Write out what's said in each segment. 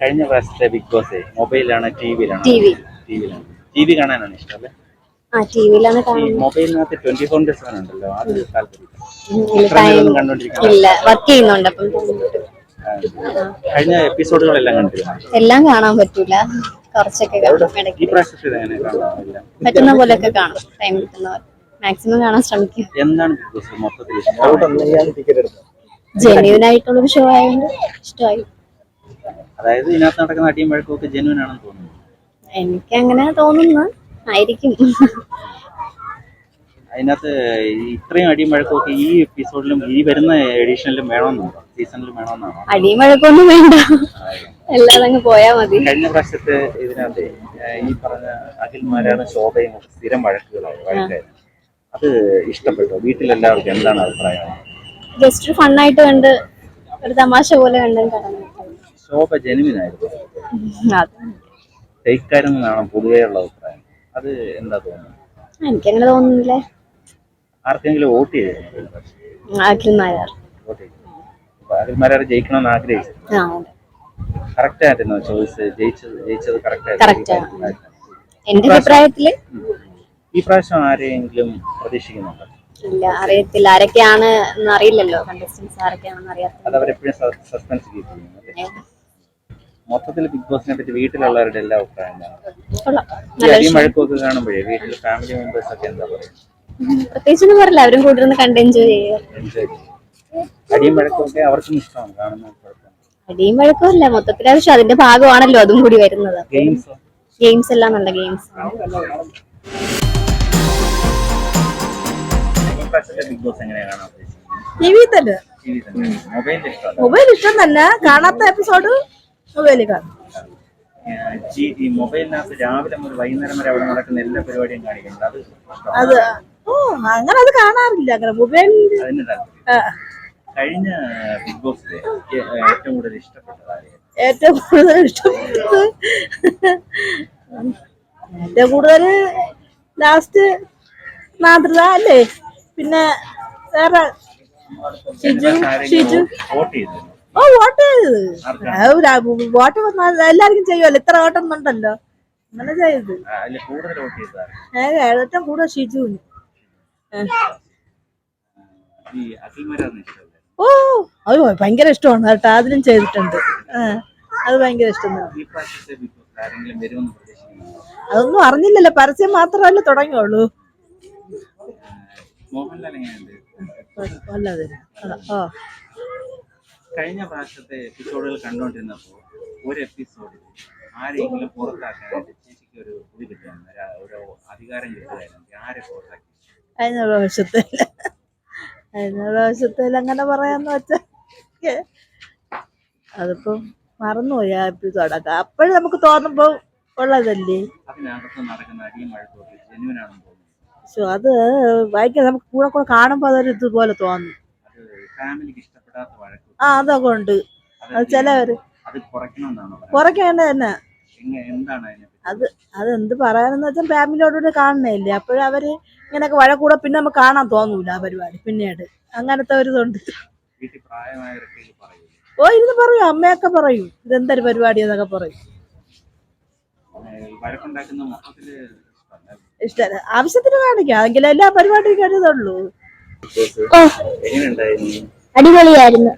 കഴിഞ്ഞ പ്രാവശ്യത്തെ big boss മൊബൈലാണ് ടി വിയിലാണ്. ടി വിയിലാണ് ടി വി കാണാനാണ് ഇഷ്ടം അല്ലേ? ആ ഈ കാണുന്നത്. മൊബൈലിനകത്ത് ട്വന്റി ഫോർ ഇന്റു സെവൻ ഉണ്ടല്ലോ അത് താല്പര്യം ഉം, ഇല്ല, എത്ര നേരം കണ്ടോണ്ടിരിക്കണം ഇല്ല വർക്ക് ചെയ്യുന്നുണ്ട് അപ്പം. കഴിഞ്ഞ എപ്പിസോഡുകളെല്ലാം കണ്ടിരുന്നു? എല്ലാം കാണാൻ പറ്റൂല. കുറച്ചൊക്കെ കാണും ഈ ഇടയ്ക്ക് പ്രാവശ്യത്തെ പറ്റുന്ന പോലെയൊക്കെ കാണും. ടൈം കിട്ടുന്ന പോലെ മാക്സിമം കാണാൻ ശ്രമിക്കും. എന്താണ് ബിഗ് ബോസ് മൊത്തത്തിൽ ഇഷ്ടം? ജെന്യൂൻ ആയിട്ടുള്ള ഷോ ആയതുകൊണ്ട് ഇഷ്ടമായി. അതായത് ഇതിനകത്ത് നടക്കുന്ന അടിയും വഴക്കും ഒക്കെ ജെന്യൂൻ ആണെന്ന് തോന്നുന്നു. എനിക്ക് അങ്ങനെ തോന്നുന്നു. ആയിരിക്കും. അതിനകത്ത് ഇത്രയും അടിയും വഴക്കും ഒക്കെ ഈ എപ്പിസോഡിലും ഈ വരുന്ന എഡിഷനിലും വേണമെന്നുണ്ടോ? സീസണിലും വേണമെന്നാണോ? അടിയും വഴക്കൊന്നും വേണ്ട. എല്ലാം അങ്ങ് പോയാ മതി. കഴിഞ്ഞ പ്രാവശ്യത്തെ ഇതിനകത്ത് ഈ പറഞ്ഞ അഖിൽമാരാണ് ശോഭയും സ്ഥിരം വഴക്കുകളാണ് വഴക്കായിരുന്നു അത് ഇഷ്ടപ്പെട്ടോ? വീട്ടിലെല്ലാവർക്കും എന്താണ് അഭിപ്രായം? ജസ്റ്റ് ഫണ്ണായിട്ട് കണ്ട് ഒരു തമാശ പോലെ കണ്ടും കാണാൻ ശോഭ ജനുവിനായിരുന്നു. അത് ഫേക്കാരെന്നാണ് പൊതുവേ ഉള്ള അഭിപ്രായം. അത് എന്താ തോന്നുന്നത്? എനിക്കങ്ങനെ തോന്നുന്നില്ലേ. ആർക്കെങ്കിലും വോട്ട് ചെയ്തിരുന്നു? ജയിക്കണമെന്ന് ആഗ്രഹിച്ചു കറക്റ്റ് ആയിരുന്നു ചോയ്സ് ജയിച്ചത് ജയിച്ചത് കറക്റ്റ്. എന്റെ അഭിപ്രായത്തിൽ? ഈ പ്രാവശ്യം ആരെയെങ്കിലും പ്രതീക്ഷിക്കുന്നുണ്ടോ? ഇല്ല അറിയത്തില്ല. ആരൊക്കെയാണ് എന്ന് അറിയില്ലല്ലോ. കണ്ടസ്റ്റൻസ് ആരൊക്കെയാണെന്ന് അറിയാത്ത സസ്പെൻസ്? മൊത്തത്തിൽ ബിഗ് ബോസിനെ പറ്റി വീട്ടിലുള്ളവരുടെ എല്ലാ അഭിപ്രായം നല്ല കാണുമ്പോഴേ വീട്ടിൽ ഫാമിലി മെമ്പേഴ്സ് ഒക്കെ എന്താ പറയുക? പ്രത്യേകിച്ചൊന്നും പറയില്ല. അവരും കൂടെ ഇരുന്ന് കണ്ട് എൻജോയ് ചെയ്യുക. അടിയും വഴക്കൊക്കെ അവർക്കും ഇഷ്ടമാണ്. കാണുന്ന കുഴപ്പം അടിയും വഴക്കമല്ല മൊത്തത്തിൽ പക്ഷെ അതിന്റെ ഭാഗമാണല്ലോ അതും കൂടി വരുന്നത്. ഗെയിംസ് ഗെയിംസ് എല്ലാം നല്ല ഗെയിംസ് ബിഗ് ബോസ് എങ്ങനെയാണ് ടി വി തന്നെ. മൊബൈൽ ഇഷ്ടം തന്നെ. കാണാത്ത എപ്പിസോഡ് മൊബൈലിൽ കാണും ഏഹ് ഈ- മൊബൈലിനകത്ത് രാവിലെ മുതൽ വൈകുന്നേരം വരെ അവിടെ നടക്കുന്ന എല്ലാ പരിപാടിയും കാണിക്കുന്നത് അത് അത് ഓ അങ്ങനെ അത് കാണാറില്ല അങ്ങനെ മൊബൈലിൽ അതിന് താല്പര്യം ആ, കഴിഞ്ഞ ബിഗ് ബോസിലെ ഏ- ഏറ്റവും കൂടുതൽ ഇഷ്ടപ്പെട്ടത് ഏറ്റവും കൂടുതൽ ഇഷ്ടപ്പെട്ടത് ഏറ്റവും കൂടുതൽ ലാസ്റ്റ് മാതൃക അല്ലേ? പിന്നെ വേറെ ഷിജു ഷിജു. വോട്ട് ചെയ്തു ഓ വോട്ട് ചെയ്തത് വോട്ട് വന്നാൽ എല്ലാവർക്കും ചെയ്യുമല്ലോ ഇത്ര വോട്ടൊന്നും ഉണ്ടല്ലോ അങ്ങനെ ചെയ്തത്. ഏറ്റവും കൂടുതൽ ഷിജുവിന് ഓ അയ്യോ ഭയങ്കര ഇഷ്ടമാണ് കേട്ടോ. അതിനും ചെയ്തിട്ടുണ്ട്. അത് ഭയങ്കര ഇഷ്ടമാണ്. അതൊന്നും അറിഞ്ഞില്ലല്ലോ. പരസ്യം മാത്രമല്ല തുടങ്ങിയുള്ളൂ. മോഹൻലാൽ എങ്ങനെയുണ്ട്? അല്ലാതെ ഓ കഴിഞ്ഞ പ്രാവശ്യത്തെ എപ്പിസോഡുകൾ കണ്ടുകൊണ്ടിരുന്നപ്പോൾ ഒരു എപ്പിസോഡിൽ ആരെങ്കിലും പുറത്താക്കാനായിട്ട് ചേച്ചിക്ക് ഒരു ഇത് കിട്ടുമായിരുന്നു ഒരു- അധികാരം കിട്ടുകയായിരുന്നു ആരെ പുറത്താക്കി? കഴിഞ്ഞ പ്രാവശ്യത്തിൽ കഴിഞ്ഞ പ്രാവശ്യത്തിൽ അങ്ങനെ പറയാന്ന് വെച്ചാൽ അതിപ്പം മറന്നുപോയി ആ എപ്പിസോഡൊക്കെ അപ്പോഴും നമുക്ക് തോന്നുമ്പോ ഉള്ളതല്ലേ? അത് വായിക്കാൻ നമുക്ക് കൂടെ കൂടെ കാണുമ്പോൾ അതൊരു ഇതുപോലെ തോന്നും അത് ഫാമിലിക്ക് ഇഷ്ടപ്പെടാത്ത വഴക്ക് ആ അതൊക്കെ ഉണ്ട് അത് ചിലവര്? കുറയ്ക്കേണ്ട തന്നെ. അത് അതെന്ത് പറയാനെന്ന് വെച്ചാൽ ഫാമിലിയോടുകൂടി കാണണേല്ലേ അപ്പോഴവര് അവർ ഇങ്ങനെയൊക്കെ വഴക്കൂടെ പിന്നെ നമുക്ക് കാണാൻ തോന്നൂല ആ പരിപാടി പിന്നീട്. അങ്ങനത്തെ ഒരു ഇതുണ്ട്. ഓ ഇരുന്ന് പറയൂ. അമ്മയൊക്കെ പറയൂ. ഇതെന്തൊരു പരിപാടി എന്നൊക്കെ പറയും. ഇഷ്ട ഇഷ്ടമല്ല. ആവശ്യത്തിന് കാണിക്കാം. എങ്കിലും എല്ലാ പരിപാടിയും എങ്ങനെയുണ്ടായിരുന്നു അടിപൊളിയായിരുന്നു.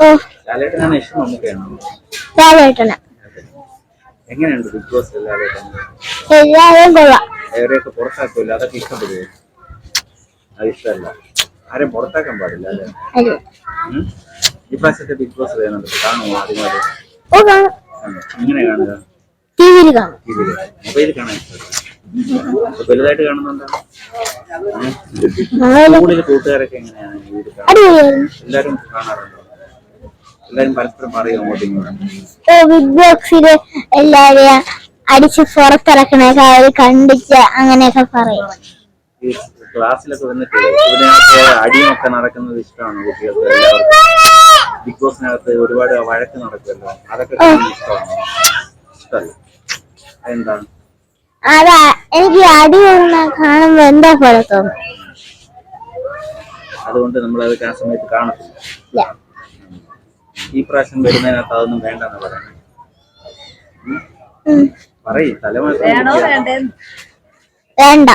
ഓ. ലാലേട്ടന. എങ്ങനെയുണ്ട് ബിഗ് ബോസ് എല്ലാവരും കൊള്ളാം. അവരെയൊക്കെ പുറത്താക്കില്ല? അതൊക്കെ ഇഷ്ടപ്പെടുവോ? അത് ഇഷ്ടമല്ല. ആരെയും പുറത്താക്കാൻ പാടില്ല അല്ലേ? ഈ പ്രാവശ്യത്തെ ബിഗ് ബോസ് വേണമെന്ന് കാണുമോ ആദ്യമായി ഓ കാണാം. എങ്ങനെ കാണുക? ടി വിയിൽ കാണാം. ടിവിയിൽ മൊബൈലിൽ കാണാൻ ഇഷ്ടമല്ല വലുതായിട്ട് കാണുന്നുണ്ടോ സ്കൂളിൽ കൂട്ടുകാരൊക്കെ എങ്ങനെയാണ് ഈ വീട്ടിൽ കാണുന്നത്? അടിപൊളിയായിരുന്നു എല്ലാരും കാണാറുണ്ടോ? എല്ലാരും പരസ്പരം പറയും അങ്ങോട്ടും ഇങ്ങോട്ടും? ഓ ബിഗ് ബോക്സിൽ എല്ലാരെയും അടിച്ച് പുറത്തിറക്കണൊക്കെ അവർ കണ്ടിച്ച് അങ്ങനെയൊക്കെ പറയും. ഈ ക്ലാസ്സിലൊക്കെ വന്നിട്ട് ഇതിനകത്ത് അടിയൊക്കെ നടക്കുന്നത് ഇഷ്ടമാണ് കുട്ടികൾക്ക്? എല്ലാവർക്കും ബിഗ് ബോസിനകത്ത് ഒരുപാട് വഴക്ക് നടക്കുമല്ലോ? അതൊക്കെ കാണുന്നത് ഇഷ്ടമാണ്? ഇഷ്ടമല്ല. അതെന്താണ്? അതാ എനിക്ക് അടി കാണുമ്പോ എന്താ പോലെ തോന്നും? അതുകൊണ്ട് നമ്മൾ അത് ആ സമയത്ത് കാണത്തില്ല. ഇല്ല. ഈ പ്രാവശ്യം വരുന്നതിനകത്ത് അതൊന്നും വേണ്ടെന്ന് പറയുന്നത്. പറയും തലമുറ വേണോ വേണ്ടേ വേണ്ട.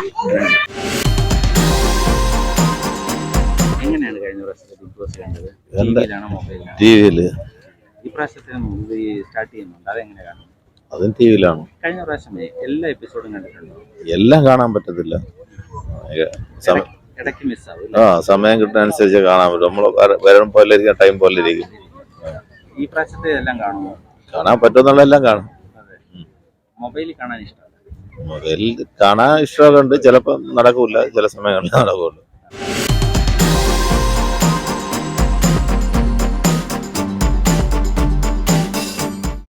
എങ്ങനെയാണ് കഴിഞ്ഞ പ്രാവശ്യത്തെ ബിഗ് ബോസ് കണ്ടത്? ടിവിയിലാണോ മൊബൈലിലാണോ ഈ പ്രാവശ്യത്തെ സ്റ്റാർട്ട് ചെയ്യുന്നുണ്ട്? അതെങ്ങനെയാണ് കാണും അതും ടി വിയിലാണ് കഴിഞ്ഞ പ്രാവശ്യം എല്ലാ എപ്പിസോഡും കണ്ടിട്ടുണ്ടോ? എല്ലാം കാണാൻ പറ്റത്തില്ല. ഇടയ്ക്ക് മിസ്സാവും ആ സമയം കിട്ടുന്ന അനുസരിച്ച് കാണാൻ പറ്റും. നമ്മൾ വരണം പോലെ ഇരിക്കും ടൈം പോലെ ഇരിക്കും ഈ പ്രാവശ്യത്തെ എല്ലാം കാണുമോ? കാണാൻ പറ്റുമെന്നുള്ളതെല്ലാം കാണും. അതെ. മൊബൈലിൽ കാണാൻ ഇഷ്ടമല്ല. മൊബൈലിൽ കാണാൻ ഇഷ്ടമൊക്കെ ഉണ്ട് ചിലപ്പോൾ നടക്കൂല. ചില സമയങ്ങളിൽ നടക്കുള്ളൂ